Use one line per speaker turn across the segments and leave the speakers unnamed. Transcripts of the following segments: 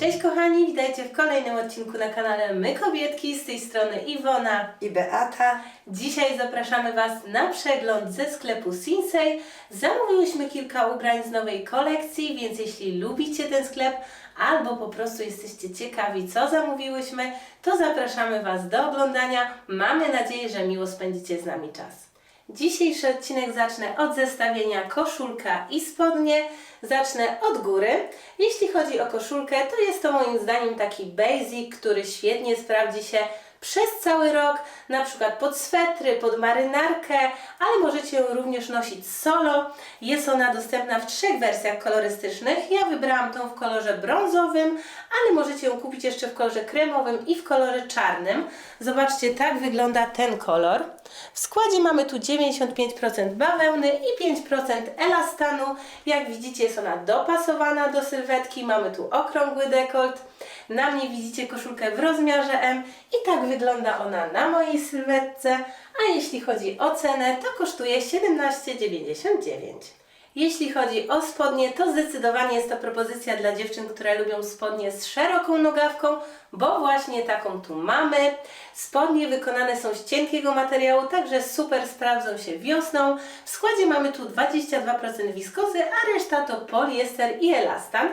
Cześć kochani, witajcie w kolejnym odcinku na kanale My Kobietki, z tej strony Iwona.
i Beata.
Dzisiaj zapraszamy Was na przegląd ze sklepu Sinsei. Zamówiłyśmy kilka ubrań z nowej kolekcji, więc jeśli lubicie ten sklep albo po prostu jesteście ciekawi co zamówiłyśmy, to zapraszamy Was do oglądania. Mamy nadzieję, że miło spędzicie z nami czas. Dzisiejszy odcinek zacznę od zestawienia koszulka i spodnie. Zacznę od góry. Jeśli chodzi o koszulkę, to jest to moim zdaniem taki basic, który świetnie sprawdzi się przez cały rok, na przykład pod swetry, pod marynarkę, ale możecie ją również nosić solo. Jest ona dostępna w trzech wersjach kolorystycznych. Ja wybrałam tą w kolorze brązowym, ale możecie ją kupić jeszcze w kolorze kremowym i w kolorze czarnym. Zobaczcie, tak wygląda ten kolor. W składzie mamy tu 95% bawełny i 5% elastanu. Jak widzicie jest ona dopasowana do sylwetki. Mamy tu okrągły dekolt. Na mnie widzicie koszulkę w rozmiarze M i tak wygląda ona na mojej sylwetce. A jeśli chodzi o cenę, to kosztuje 17,99. Jeśli chodzi o spodnie, to zdecydowanie jest to propozycja dla dziewczyn, które lubią spodnie z szeroką nogawką, bo właśnie taką tu mamy. Spodnie wykonane są z cienkiego materiału, także super sprawdzą się wiosną. W składzie mamy tu 22% wiskozy, a reszta to poliester i elastan.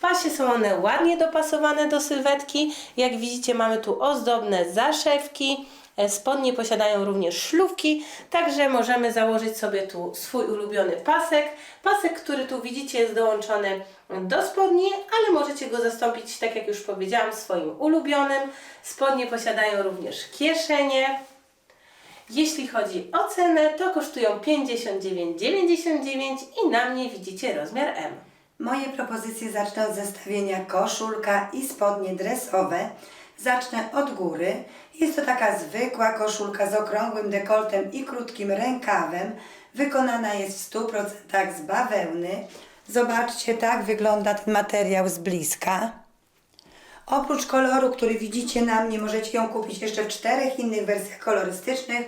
Pasie są one ładnie dopasowane do sylwetki. Jak widzicie mamy tu ozdobne zaszewki. E, Spodnie posiadają również szlówki, także możemy założyć sobie tu swój ulubiony pasek. Pasek, który tu widzicie jest dołączony do spodni, ale możecie go zastąpić, tak jak już powiedziałam, swoim ulubionym. Spodnie posiadają również kieszenie. Jeśli chodzi o cenę, to kosztują 59,99 i na mnie widzicie rozmiar M.
Moje propozycje zacznę od zestawienia koszulka i spodnie dresowe. Zacznę od góry. Jest to taka zwykła koszulka z okrągłym dekoltem i krótkim rękawem. Wykonana jest w 100% z bawełny. Zobaczcie, tak wygląda ten materiał z bliska. Oprócz koloru, który widzicie na mnie, możecie ją kupić jeszcze w czterech innych wersjach kolorystycznych.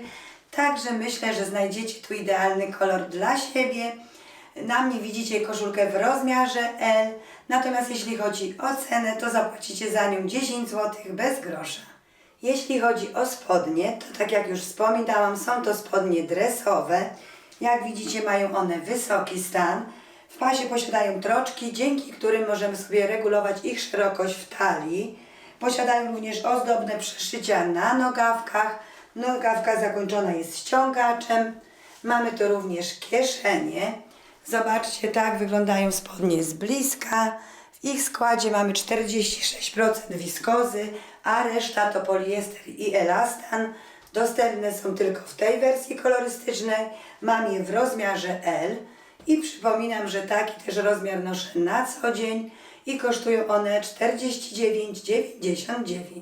Także myślę, że znajdziecie tu idealny kolor dla siebie. Na mnie widzicie koszulkę w rozmiarze L. Natomiast jeśli chodzi o cenę, to zapłacicie za nią 10 zł bez grosza. Jeśli chodzi o spodnie, to tak jak już wspominałam, są to spodnie dresowe. Jak widzicie, mają one wysoki stan. W pasie posiadają troczki, dzięki którym możemy sobie regulować ich szerokość w talii. Posiadają również ozdobne przeszycia na nogawkach. Nogawka zakończona jest ściągaczem. Mamy tu również kieszenie. Zobaczcie, tak wyglądają spodnie z bliska. W ich składzie mamy 46% wiskozy, a reszta to poliester i elastan. Dostępne są tylko w tej wersji kolorystycznej. Mam je w rozmiarze L. I przypominam, że taki też rozmiar noszę na co dzień i kosztują one 49,99.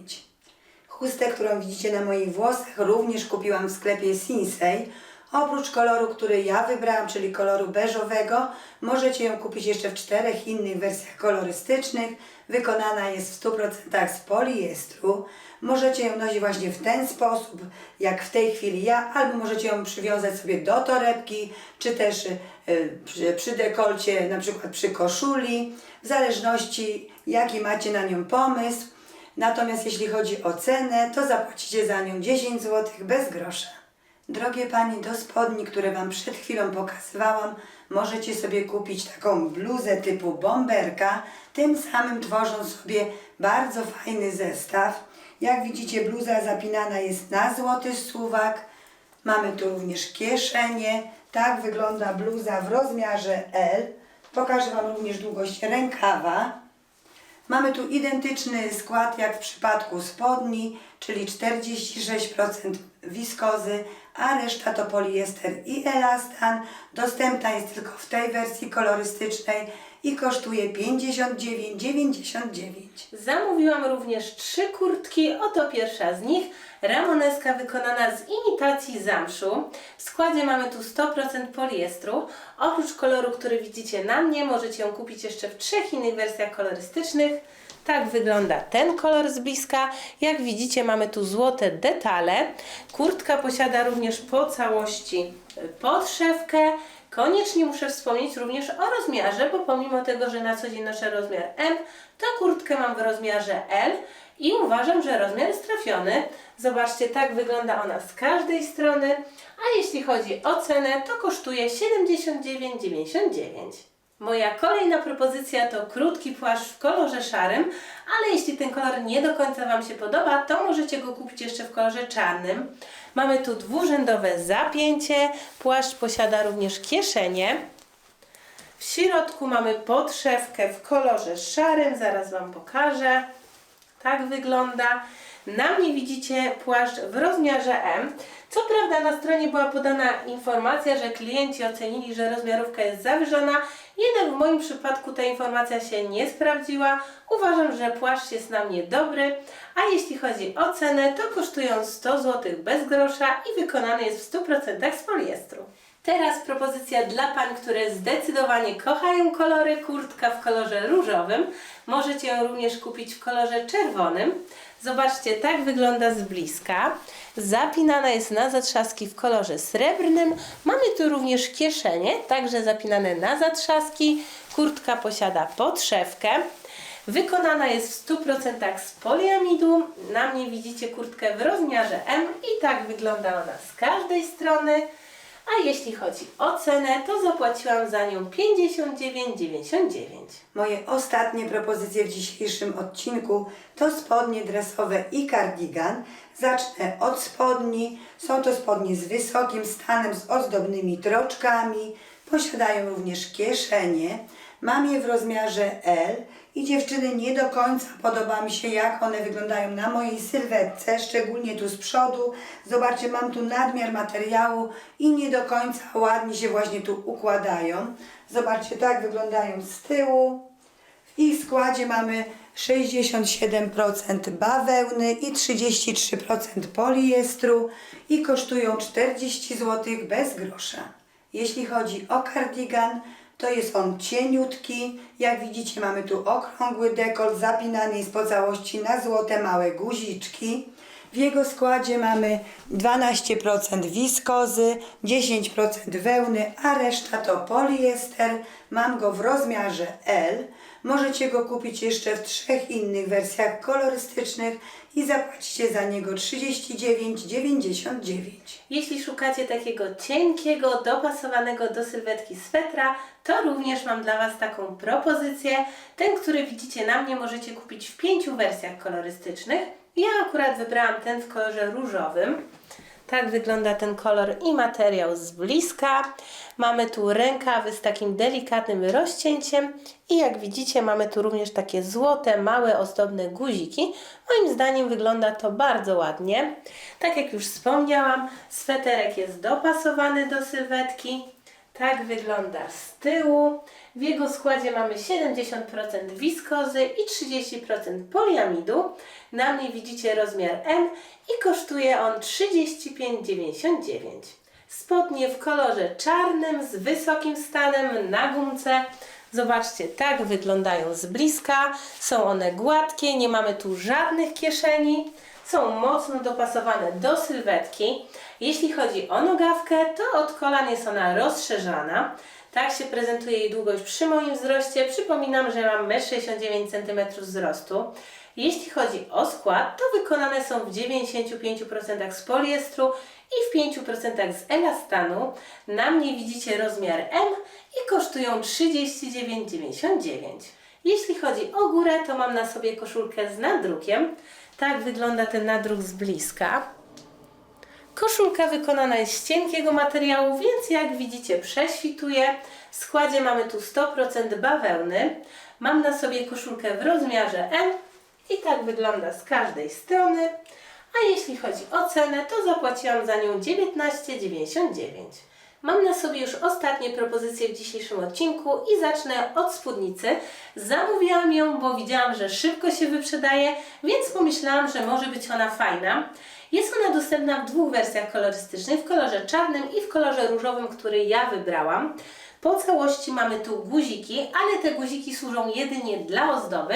Chustę, którą widzicie na moich włosach, również kupiłam w sklepie Sinsei. Oprócz koloru, który ja wybrałam, czyli koloru beżowego, możecie ją kupić jeszcze w czterech innych wersjach kolorystycznych. Wykonana jest w 100% z poliestru. Możecie ją nosić właśnie w ten sposób, jak w tej chwili ja, albo możecie ją przywiązać sobie do torebki, czy też y, przy, przy dekolcie, na przykład przy koszuli, w zależności jaki macie na nią pomysł. Natomiast jeśli chodzi o cenę, to zapłacicie za nią 10 zł bez grosza. Drogie Panie, do spodni, które Wam przed chwilą pokazywałam, możecie sobie kupić taką bluzę typu bomberka, tym samym tworząc sobie bardzo fajny zestaw. Jak widzicie, bluza zapinana jest na złoty suwak. Mamy tu również kieszenie. Tak wygląda bluza w rozmiarze L. Pokażę Wam również długość rękawa. Mamy tu identyczny skład jak w przypadku spodni, czyli 46% wiskozy, a reszta to poliester i elastan. Dostępna jest tylko w tej wersji kolorystycznej i kosztuje 59,99.
Zamówiłam również trzy kurtki. Oto pierwsza z nich. Ramoneska wykonana z imitacji zamszu. W składzie mamy tu 100% poliestru. Oprócz koloru, który widzicie na mnie, możecie ją kupić jeszcze w trzech innych wersjach kolorystycznych. Tak wygląda ten kolor z bliska. Jak widzicie, mamy tu złote detale. Kurtka posiada również po całości podszewkę. Koniecznie muszę wspomnieć również o rozmiarze, bo pomimo tego, że na co dzień noszę rozmiar M, to kurtkę mam w rozmiarze L i uważam, że rozmiar jest trafiony. Zobaczcie, tak wygląda ona z każdej strony, a jeśli chodzi o cenę, to kosztuje 79,99. Moja kolejna propozycja to krótki płaszcz w kolorze szarym, ale jeśli ten kolor nie do końca Wam się podoba, to możecie go kupić jeszcze w kolorze czarnym. Mamy tu dwurzędowe zapięcie, płaszcz posiada również kieszenie. W środku mamy podszewkę w kolorze szarym, zaraz Wam pokażę. Tak wygląda. Na mnie widzicie płaszcz w rozmiarze M. Co prawda na stronie była podana informacja, że klienci ocenili, że rozmiarówka jest zawyżona, jednak w moim przypadku ta informacja się nie sprawdziła. Uważam, że płaszcz jest na mnie dobry, a jeśli chodzi o cenę, to kosztują 100 zł bez grosza i wykonany jest w 100% z poliestru. Teraz propozycja dla pań, które zdecydowanie kochają kolory. Kurtka w kolorze różowym. Możecie ją również kupić w kolorze czerwonym. Zobaczcie, tak wygląda z bliska. Zapinana jest na zatrzaski w kolorze srebrnym. Mamy tu również kieszenie, także zapinane na zatrzaski. Kurtka posiada podszewkę. Wykonana jest w 100% z poliamidu. Na mnie widzicie kurtkę w rozmiarze M i tak wygląda ona z każdej strony. A jeśli chodzi o cenę, to zapłaciłam za nią 59,99.
Moje ostatnie propozycje w dzisiejszym odcinku to spodnie dresowe i kardigan. Zacznę od spodni. Są to spodnie z wysokim stanem, z ozdobnymi troczkami. Posiadają również kieszenie. Mam je w rozmiarze L i dziewczyny nie do końca podoba mi się jak one wyglądają na mojej sylwetce, szczególnie tu z przodu. Zobaczcie, mam tu nadmiar materiału i nie do końca ładnie się właśnie tu układają. Zobaczcie, tak wyglądają z tyłu. W ich składzie mamy 67% bawełny i 33% poliestru i kosztują 40 zł bez grosza. Jeśli chodzi o kardigan, to jest on cieniutki. Jak widzicie mamy tu okrągły dekolt, zapinany jest po całości na złote małe guziczki. W jego składzie mamy 12% wiskozy, 10% wełny, a reszta to poliester. Mam go w rozmiarze L. Możecie go kupić jeszcze w trzech innych wersjach kolorystycznych i zapłacicie za niego 39,99.
Jeśli szukacie takiego cienkiego, dopasowanego do sylwetki swetra, to również mam dla Was taką propozycję. Ten, który widzicie na mnie, możecie kupić w pięciu wersjach kolorystycznych. Ja akurat wybrałam ten w kolorze różowym. Tak wygląda ten kolor i materiał z bliska. Mamy tu rękawy z takim delikatnym rozcięciem i jak widzicie mamy tu również takie złote, małe, ozdobne guziki. Moim zdaniem wygląda to bardzo ładnie. Tak jak już wspomniałam, sweterek jest dopasowany do sylwetki. Tak wygląda z tyłu. W jego składzie mamy 70% wiskozy i 30% poliamidu. Na mnie widzicie rozmiar M i kosztuje on 35,99. Spodnie w kolorze czarnym z wysokim stanem na gumce. Zobaczcie, tak wyglądają z bliska. Są one gładkie, nie mamy tu żadnych kieszeni. Są mocno dopasowane do sylwetki. Jeśli chodzi o nogawkę, to od kolan jest ona rozszerzana. Tak się prezentuje jej długość przy moim wzroście. Przypominam, że mam 1,69 cm wzrostu. Jeśli chodzi o skład, to wykonane są w 95% z poliestru i w 5% z elastanu. Na mnie widzicie rozmiar M i kosztują 39,99. Jeśli chodzi o górę, to mam na sobie koszulkę z nadrukiem. Tak wygląda ten nadruk z bliska. Koszulka wykonana jest z cienkiego materiału, więc jak widzicie prześwituje. W składzie mamy tu 100% bawełny. Mam na sobie koszulkę w rozmiarze M i tak wygląda z każdej strony. A jeśli chodzi o cenę, to zapłaciłam za nią 19,99. Mam na sobie już ostatnie propozycje w dzisiejszym odcinku i zacznę od spódnicy. Zamówiłam ją, bo widziałam, że szybko się wyprzedaje, więc pomyślałam, że może być ona fajna. Jest ona dostępna w dwóch wersjach kolorystycznych, w kolorze czarnym i w kolorze różowym, który ja wybrałam. Po całości mamy tu guziki, ale te guziki służą jedynie dla ozdoby,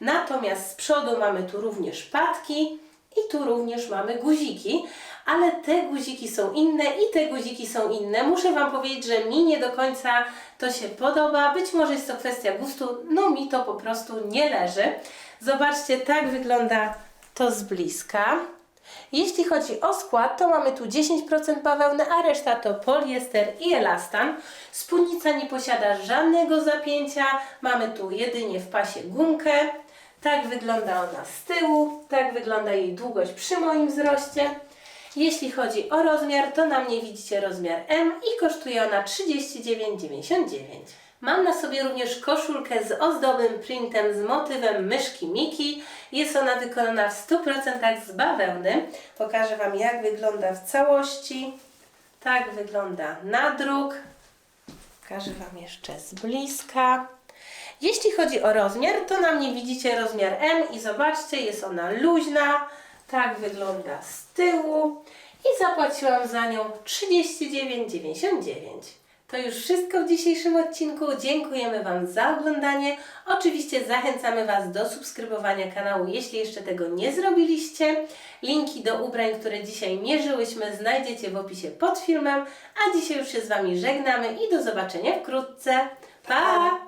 natomiast z przodu mamy tu również patki i tu również mamy guziki, ale te guziki są inne i te guziki są inne. Muszę Wam powiedzieć, że mi nie do końca to się podoba. Być może jest to kwestia gustu, no mi to po prostu nie leży. Zobaczcie, tak wygląda to z bliska. Jeśli chodzi o skład, to mamy tu 10% bawełny, a reszta to poliester i elastan. Spódnica nie posiada żadnego zapięcia. Mamy tu jedynie w pasie gumkę. Tak wygląda ona z tyłu, tak wygląda jej długość przy moim wzroście. Jeśli chodzi o rozmiar, to na mnie widzicie rozmiar M i kosztuje ona 39,99. Mam na sobie również koszulkę z ozdobnym printem z motywem myszki Miki. Jest ona wykonana w 100% z bawełny. Pokażę Wam jak wygląda w całości. Tak wygląda nadruk. Pokażę Wam jeszcze z bliska. Jeśli chodzi o rozmiar, to na mnie widzicie rozmiar M i zobaczcie, jest ona luźna. Tak wygląda z tyłu i zapłaciłam za nią 39,99. To już wszystko w dzisiejszym odcinku. Dziękujemy Wam za oglądanie. Oczywiście zachęcamy Was do subskrybowania kanału, jeśli jeszcze tego nie zrobiliście. Linki do ubrań, które dzisiaj mierzyłyśmy, znajdziecie w opisie pod filmem. A dzisiaj już się z Wami żegnamy i do zobaczenia wkrótce. Pa!